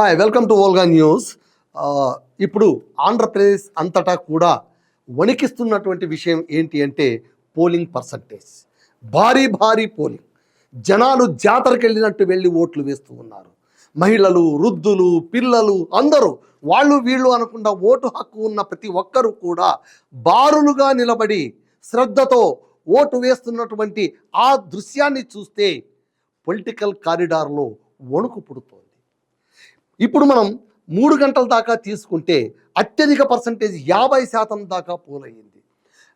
Hi welcome to Olga news ఇప్పుడు ఆంధ్రప్రదేశ్ అంతటా కూడా వణికిస్తున్నటువంటి విషయం ఏంటి అంటే పోలింగ్ పర్సంటేజ్. భారీ భారీ పోలింగ్. జనాలు జాతరకు వెళ్ళినట్టు వెళ్ళి ఓట్లు వేస్తూ ఉన్నారు. మహిళలు వృద్ధులు పిల్లలు అందరూ వాళ్ళు వీళ్ళు అనకుండా ఓటు హక్కు ఉన్న ప్రతి ఒక్కరూ కూడా బారులుగా నిలబడి శ్రద్ధతో ఓటు వేస్తున్నటువంటి ఆ దృశ్యాన్ని చూస్తే పొలిటికల్ కారిడార్లో వణుకు పుడుతుంది. ఇప్పుడు మనం మూడు గంటల దాకా తీసుకుంటే అత్యధిక పర్సంటేజ్ యాభై శాతం దాకా పోలయ్యింది.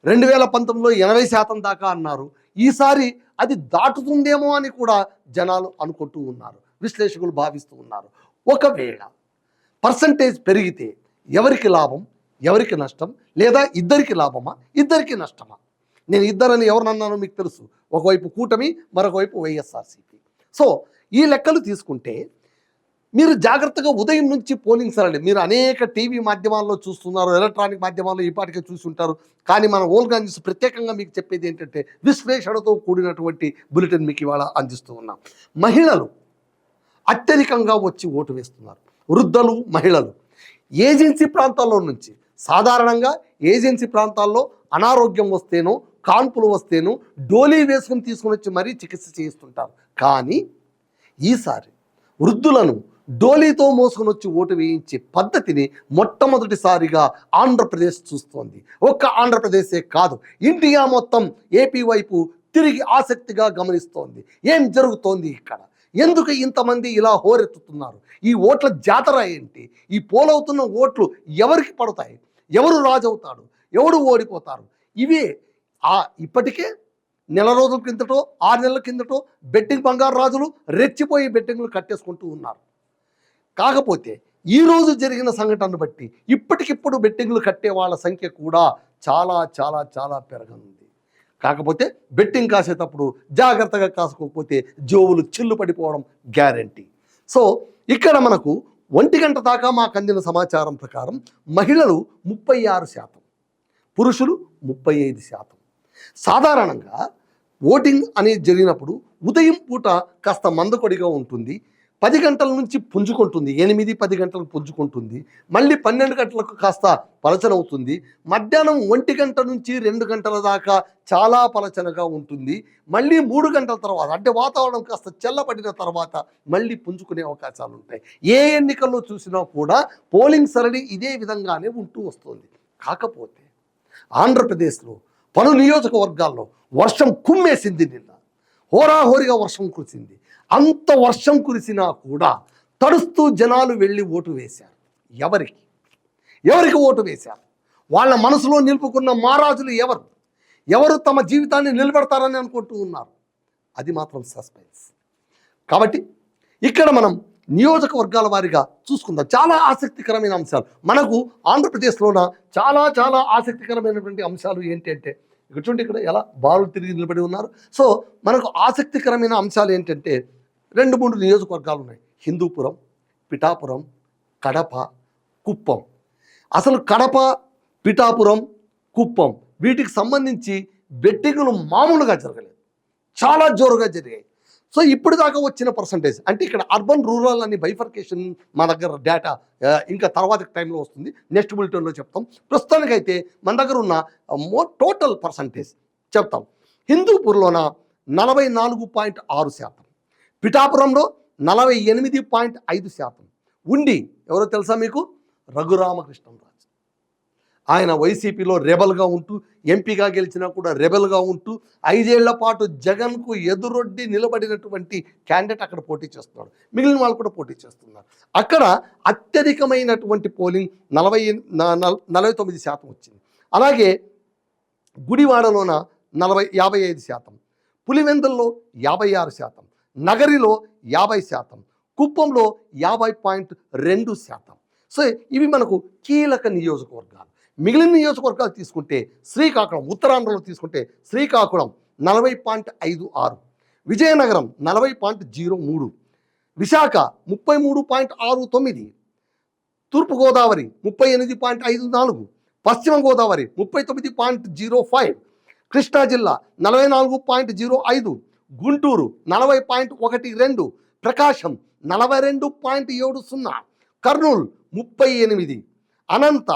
రెండు వేల పంతొమ్మిదిలో ఎనభై శాతం దాకా అన్నారు. ఈసారి అది దాటుతుందేమో అని కూడా జనాలు అనుకుంటూ ఉన్నారు. విశ్లేషకులు భావిస్తూ ఉన్నారు. ఒకవేళ పర్సంటేజ్ పెరిగితే ఎవరికి లాభం? ఎవరికి నష్టం? లేదా ఇద్దరికి లాభమా? ఇద్దరికి నష్టమా? నేను ఇద్దరని ఎవరినన్నానో మీకు తెలుసు. ఒకవైపు కూటమి మరొకవైపు వైఎస్ఆర్సీపీ. సో ఈ లెక్కలు తీసుకుంటే మీరు జాగ్రత్తగా ఉదయం నుంచి పోలింగ్ సరండి మీరు అనేక టీవీ మాధ్యమాల్లో చూస్తున్నారు ఎలక్ట్రానిక్ మాధ్యమాల్లో ఇప్పటికే చూసి ఉంటారు కానీ మన ఓల్గా న్యూస్ ప్రత్యేకంగా మీకు చెప్పేది ఏంటంటే విశ్లేషణతో కూడినటువంటి బులెటిన్ మీకు ఇవాళ అందిస్తూ ఉన్నాం. మహిళలు అత్యధికంగా వచ్చి ఓటు వేస్తున్నారు. వృద్ధులు మహిళలు. ఏజెన్సీ ప్రాంతాల్లో నుంచి సాధారణంగా ఏజెన్సీ ప్రాంతాల్లో అనారోగ్యం వస్తేనో కాన్పులు వస్తేనో డోలీ వేసుకుని తీసుకుని వచ్చి మరీ చికిత్స చేయిస్తుంటారు. కానీ ఈసారి వృద్ధులను డోలీతో మోసుకొని వచ్చి ఓటు వేయించే పద్ధతిని మొట్టమొదటిసారిగా ఆంధ్రప్రదేశ్ చూస్తోంది. ఒక్క ఆంధ్రప్రదేశే కాదు ఇండియా మొత్తం ఏపీ వైపు తిరిగి ఆసక్తిగా గమనిస్తోంది. ఏం జరుగుతోంది ఇక్కడ? ఎందుకు ఇంతమంది ఇలా హోరెత్తుతున్నారు? ఈ ఓట్ల జాతర ఏంటి? ఈ పోలవుతున్న ఓట్లు ఎవరికి పడతాయి? ఎవరు రాజవుతాడు ఎవడు ఓడిపోతారు? ఇవే ఆ ఇప్పటికే నెల రోజుల కిందటో ఆరు నెలల కిందటో బెట్టింగ్ బంగారు రాజులు రెచ్చిపోయి బెట్టింగ్లు కట్టేసుకుంటూ ఉన్నారు. కాకపోతే ఈ రోజు జరిగిన సంఘటనను బట్టి ఇప్పటికిప్పుడు బెట్టింగ్లు కట్టే వాళ్ళ సంఖ్య కూడా చాలా చాలా చాలా పెరగనుంది. కాకపోతే బెట్టింగ్ కాసేటప్పుడు జాగ్రత్తగా కాసుకోకపోతే జోవులు చిల్లు పడిపోవడం గ్యారంటీ. సో ఇక్కడ మనకు ఒంటి గంట దాకా మాకు అందిన సమాచారం ప్రకారం మహిళలు ముప్పై ఆరు శాతం పురుషులు ముప్పై ఐదు శాతం. సాధారణంగా ఓటింగ్ అనేది జరిగినప్పుడు ఉదయం పూట కాస్త మందకొడిగా ఉంటుంది. పది గంటల నుంచి పుంజుకుంటుంది. ఎనిమిది పది గంటలకు పుంజుకుంటుంది. మళ్ళీ పన్నెండు గంటలకు కాస్త పలచనవుతుంది. మధ్యాహ్నం ఒంటి గంట నుంచి రెండు గంటల దాకా చాలా పలచనగా ఉంటుంది. మళ్ళీ మూడు గంటల తర్వాత అంటే వాతావరణం కాస్త చల్లబడిన తర్వాత మళ్ళీ పుంజుకునే అవకాశాలు ఉంటాయి ఏ ఎన్నికల్లో చూసినా కూడా పోలింగ్ సరళి ఇదే విధంగానే ఉంటూ వస్తుంది. కాకపోతే ఆంధ్రప్రదేశ్లో పలు నియోజకవర్గాల్లో వర్షం కుమ్మేసింది నిన్న. హోరాహోరిగా వర్షం కురిసింది. అంత వర్షం కురిసినా కూడా తడుస్తూ జనాలు వెళ్ళి ఓటు వేశారు. ఎవరికి? ఎవరికి ఓటు వేశారు? వాళ్ళ మనసులో నిలుపుకున్న మహారాజులు ఎవరు? ఎవరు తమ జీవితాన్ని నిలబెడతారని అనుకుంటూ ఉన్నారు? అది మాత్రం సస్పెన్స్. కాబట్టి ఇక్కడ మనం నియోజకవర్గాల వారిగా చూసుకుందాం. చాలా ఆసక్తికరమైన అంశాలు. మనకు ఆంధ్రప్రదేశ్లోన చాలా చాలా ఆసక్తికరమైనటువంటి అంశాలు ఏంటంటే ఇక్కడ చూడండి ఇక్కడ ఎలా బాలు తిరిగి నిలబడి ఉన్నారు. సో మనకు ఆసక్తికరమైన అంశాలు ఏంటంటే రెండు మూడు నియోజకవర్గాలు ఉన్నాయి. హిందూపురం పిఠాపురం కడప కుప్పం. అసలు కడప పిఠాపురం కుప్పం వీటికి సంబంధించి బెట్టింగ్లు మామూలుగా జరగలేదు. చాలా జోరుగా జరిగాయి. సో ఇప్పుడు దాకా వచ్చిన పర్సంటేజ్ అంటే ఇక్కడ అర్బన్ రూరల్ అనే బైఫర్కేషన్ మా దగ్గర డేటా ఇంకా తర్వాత టైంలో వస్తుంది. నెక్స్ట్ బులెటిన్లో చెప్తాం. ప్రస్తుతానికైతే మన దగ్గర ఉన్న మో టోటల్ పర్సంటేజ్ చెప్తాం. హిందూపూర్లోన నలభై నాలుగు పాయింట్ ఆరు శాతం. పిఠాపురంలో నలభై ఎనిమిది పాయింట్ ఐదు శాతం. ఉండి ఎవరో తెలుసా మీకు? రఘురామకృష్ణరాజు ఆయన వైసీపీలో రెబల్గా ఉంటూ ఎంపీగా గెలిచినా కూడా రెబల్గా ఉంటూ ఐదేళ్ళ పాటు జగన్కు ఎదురొడ్డి నిలబడినటువంటి క్యాండిడేట్ అక్కడ పోటీ చేస్తున్నాడు. మిగిలిన వాళ్ళు కూడా పోటీ చేస్తున్నారు. అక్కడ అత్యధికమైనటువంటి పోలింగ్ నలభై నల- నలభై తొమ్మిది శాతం వచ్చింది. అలాగే గుడివాడలోన నలభై యాభై ఐదు శాతం పులివెందుల్లో యాభై ఆరు శాతం నగరిలో యాభై శాతం కుప్పంలో యాభై పాయింట్ రెండు శాతం. సో ఇవి మనకు కీలక నియోజకవర్గాలు. మిగిలిన నియోజకవర్గాలు తీసుకుంటే శ్రీకాకుళం ఉత్తరాంధ్రలో తీసుకుంటే శ్రీకాకుళం నలభై పాయింట్ ఐదు ఆరు విజయనగరం నలభై పాయింట్ జీరో మూడు విశాఖ ముప్పై మూడు పాయింట్ ఆరు తొమ్మిది తూర్పుగోదావరి ముప్పై ఎనిమిది పాయింట్ ఐదు నాలుగు పశ్చిమ గోదావరి ముప్పై తొమ్మిది పాయింట్ జీరో ఫైవ్ కృష్ణా జిల్లా నలభై నాలుగు పాయింట్ జీరో ఐదు గుంటూరు నలభై పాయింట్ ఒకటి రెండు ప్రకాశం నలభై రెండు పాయింట్ ఏడు సున్నా కర్నూలు ముప్పై ఎనిమిది అనంత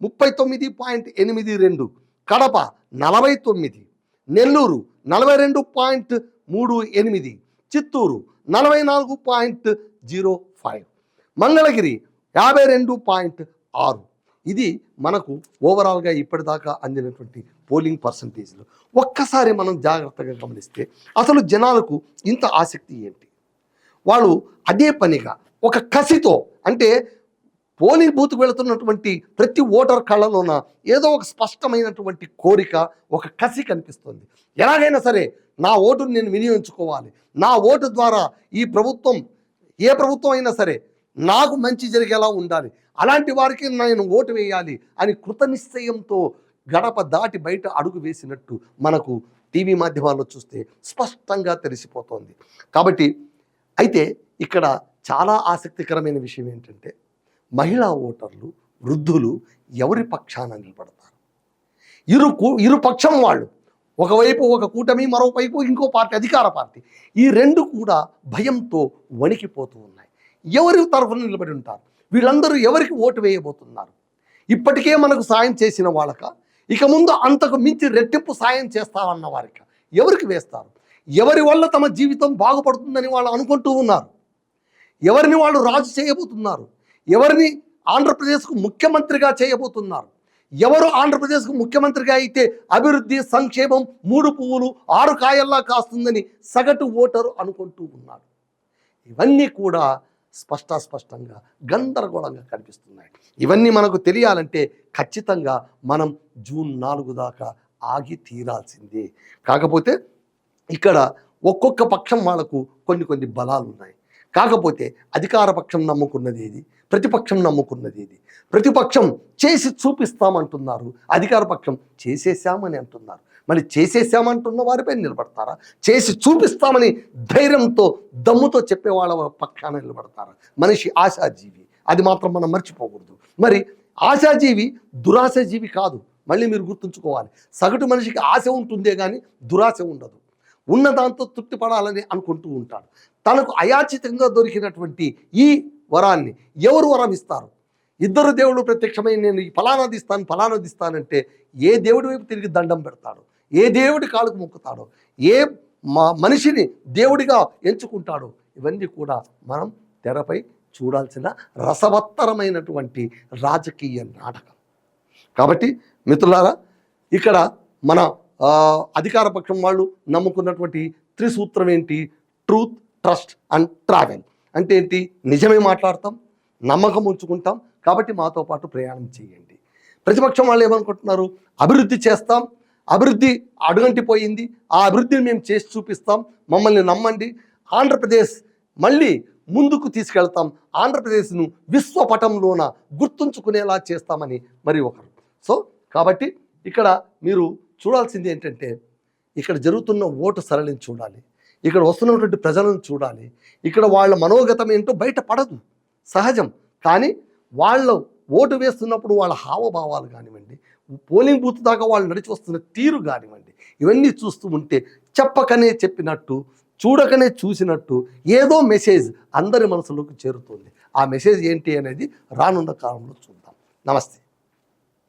ముప్పై తొమ్మిది పాయింట్ ఎనిమిది రెండు కడప నలభై తొమ్మిది నెల్లూరు నలభై రెండు పాయింట్ మూడు ఎనిమిది చిత్తూరు నలభై నాలుగు పాయింట్ జీరో ఫైవ్ మంగళగిరి యాభై రెండు పాయింట్ ఆరు. ఇది మనకు ఓవరాల్గా ఇప్పటిదాకా అందినటువంటి పోలింగ్ పర్సంటేజ్లు ఒక్కసారి మనం జాగ్రత్తగా గమనిస్తే అసలు జనాలకు ఇంత ఆసక్తి ఏంటి? వాళ్ళు అదే పనిగా ఒక కసితో అంటే పోలింగ్ బూత్కు వెళుతున్నటువంటి ప్రతి ఓటర్ కళ్ళలోన ఏదో ఒక స్పష్టమైనటువంటి కోరిక ఒక కసి కనిపిస్తుంది. ఎలాగైనా సరే నా ఓటును నేను వినియోగించుకోవాలి. నా ఓటు ద్వారా ఈ ప్రభుత్వం ఏ ప్రభుత్వం అయినా సరే నాకు మంచి జరిగేలా ఉండాలి. అలాంటి వారికి నేను ఓటు వేయాలి అని కృతనిశ్చయంతో గడప దాటి బయట అడుగు వేసినట్టు మనకు టీవీ మాధ్యమాల్లో చూస్తే స్పష్టంగా తెలిసిపోతోంది. కాబట్టి అయితే ఇక్కడ చాలా ఆసక్తికరమైన విషయం ఏంటంటే మహిళా ఓటర్లు వృద్ధులు ఎవరి పక్షాన నిలబడతారు? ఇరు ఇరు పక్షం వాళ్ళు. ఒకవైపు ఒక కూటమి మరోవైపు ఇంకో పార్టీ అధికార పార్టీ. ఈ రెండు కూడా భయంతో వణికిపోతూ ఉన్నాయి. ఎవరి తరఫున నిలబడి ఉంటారు? వీళ్ళందరూ ఎవరికి ఓటు వేయబోతున్నారు? ఇప్పటికే మనకు సాయం చేసిన వాళ్ళక ఇక ముందు అంతకు మించి రెట్టింపు సాయం చేస్తామన్న వారిక ఎవరికి వేస్తారు? ఎవరి వల్ల తమ జీవితం బాగుపడుతుందని వాళ్ళు అనుకుంటూ ఉన్నారు? ఎవరిని వాళ్ళు రాజు చేయబోతున్నారు? ఎవరిని ఆంధ్రప్రదేశ్కు ముఖ్యమంత్రిగా చేయబోతున్నారు? ఎవరు ఆంధ్రప్రదేశ్కు ముఖ్యమంత్రిగా అయితే అభివృద్ధి సంక్షేమం మూడు పువ్వులు ఆరు కాయల్లా కాస్తుందని సగటు ఓటరు అనుకుంటూ ఉన్నాడు ఇవన్నీ కూడా స్పష్టాస్పష్టంగా గందరగోళంగా కనిపిస్తున్నాయి. ఇవన్నీ మనకు తెలియాలంటే ఖచ్చితంగా మనం జూన్ నాలుగు దాకా ఆగి తీరాల్సిందే. కాకపోతే ఇక్కడ ఒక్కొక్క పక్షం వాళ్ళకు కొన్ని కొన్ని బలాలు ఉన్నాయి కాకపోతే అధికారపక్షం నమ్ముకున్నది ఏది? ప్రతిపక్షం నమ్ముకున్నది ఏది? ప్రతిపక్షం చేసి చూపిస్తామంటున్నారు. అధికారపక్షం చేసేసామని అంటున్నారు. మరి చేసేసామంటున్న వారిపై నిలబడతారా? చేసి చూపిస్తామని ధైర్యంతో దమ్ముతో చెప్పే వాళ్ళ పక్షాన నిలబడతారా? మనిషి ఆశాజీవి. అది మాత్రం మనం మర్చిపోకూడదు. మరి ఆశాజీవి దురాశజీవి కాదు. మళ్ళీ మీరు గుర్తుంచుకోవాలి. సగటు మనిషికి ఆశ ఉంటుందే కానీ దురాశ ఉండదు. ఉన్న దాంతో తృప్తి పడాలని అనుకుంటూ ఉంటాడు. తనకు అయాచితంగా దొరికినటువంటి ఈ వరాన్ని ఎవరు వరం ఇస్తారు? ఇద్దరు దేవుడు ప్రత్యక్షమై నేను ఈ ఫలానాది ఇస్తాను ఫలానాది ఇస్తానంటే ఏ దేవుడి వైపు తిరిగి దండం పెడతాడు? ఏ దేవుడి కాలుకు మొక్కుతాడో? ఏ మా మనిషిని దేవుడిగా ఎంచుకుంటాడో? ఇవన్నీ కూడా మనం తెరపై చూడాల్సిన రసవత్తరమైనటువంటి రాజకీయ నాటకం. కాబట్టి మిత్రులారా ఇక్కడ మన అధికార పక్షం వాళ్ళు నమ్ముకున్నటువంటి త్రిసూత్రం ఏంటి? Truth trust and travel. అంటే ఏంటి? నిజమే మాట్లాడతాం నమ్మకం ఉంచుకుంటాం కాబట్టి మాతో పాటు ప్రయాణం చేయండి. ప్రతిపక్షం వాళ్ళు ఏమనుకుంటున్నారు? అభివృద్ధి చేస్తాం అభివృద్ధి అడుగంటిపోయింది ఆ అభివృద్ధిని మేము చేసి చూపిస్తాం మమ్మల్ని నమ్మండి. ఆంధ్రప్రదేశ్ మళ్ళీ ముందుకు తీసుకెళ్తాం ఆంధ్రప్రదేశ్ను విశ్వపటంలోన గుర్తుంచుకునేలా చేస్తామని మరి ఒకరు. సో కాబట్టి ఇక్కడ మీరు చూడాల్సింది ఏంటంటే ఇక్కడ జరుగుతున్న ఓటు సరళిని చూడాలి. ఇక్కడ వస్తున్నటువంటి ప్రజలను చూడాలి. ఇక్కడ వాళ్ళ మనోగతం ఏంటో బయట పడదు సహజం. కానీ వాళ్ళ ఓటు వేస్తున్నప్పుడు వాళ్ళ హావభావాలు కానివ్వండి పోలింగ్ బూత్ దాకా వాళ్ళు నడిచి వస్తున్న తీరు కానివ్వండి ఇవన్నీ చూస్తూ ఉంటే చెప్పకనే చెప్పినట్టు చూడకనే చూసినట్టు ఏదో మెసేజ్ అందరి మనసులోకి చేరుతుంది. ఆ మెసేజ్ ఏంటి అనేది రానున్న కాలంలో చూద్దాం. నమస్తే.